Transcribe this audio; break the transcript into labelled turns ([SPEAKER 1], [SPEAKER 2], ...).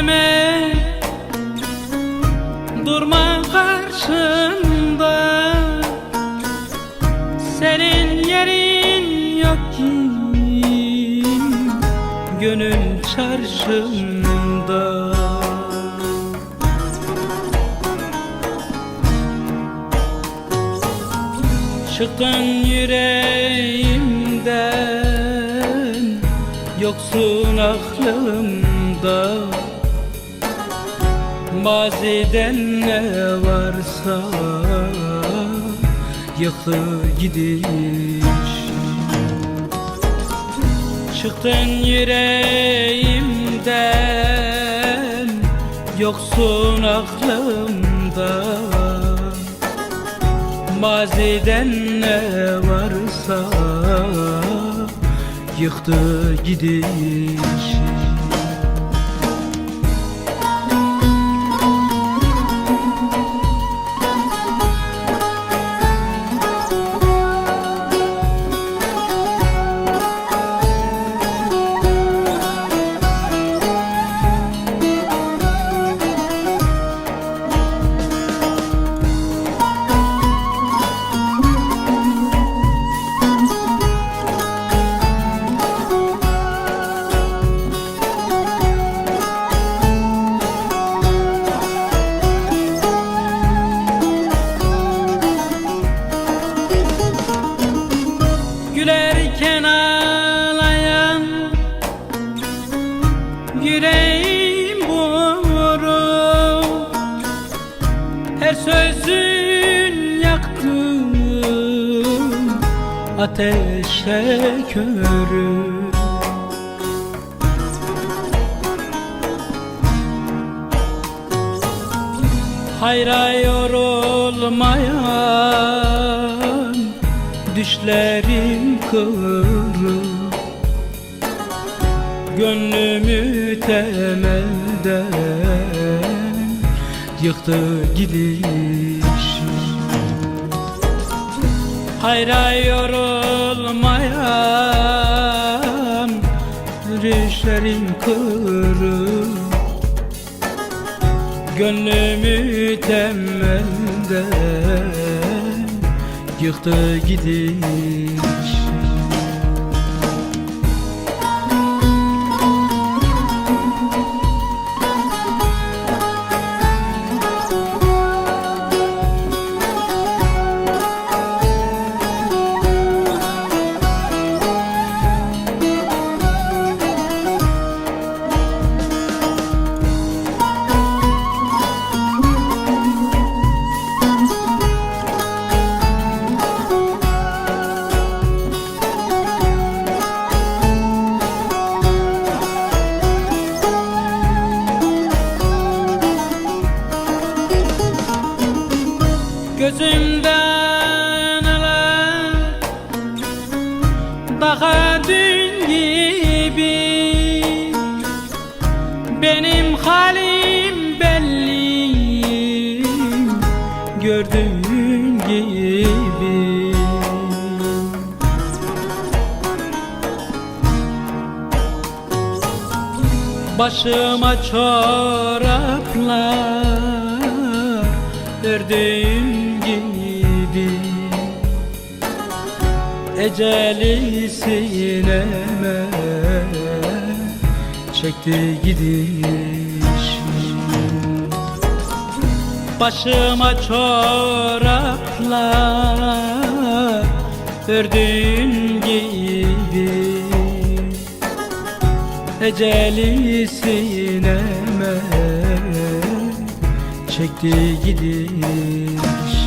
[SPEAKER 1] deme Durma karşında. Senin yerin yok ki Gönül çarşında Çıkın yüreğimden Yoksun aklımda. Maziden ne varsa Yıktı gidiş. Çıktın yüreğimden Yoksun aklımda. Maziden ne varsa Yıktı gidiş Gülerken ağlayan Yüreğim buruk Her sözün yaktım Ateşe körüm Hayra yorulmayan Düşlerim kırık Gönlümü temelden Yıktı gidiş. Hayra yorulmayan Düşlerim kırık Gönlümü temelden Yıktı gidiş Daha dün gibi Benim halim belli Gördüğün gibi. Başıma çoraplar Ördüğüm Eceli sineme Çekti gidiş. Başıma çoraplar Ördüğün gibi. Eceli sineme Çekti gidiş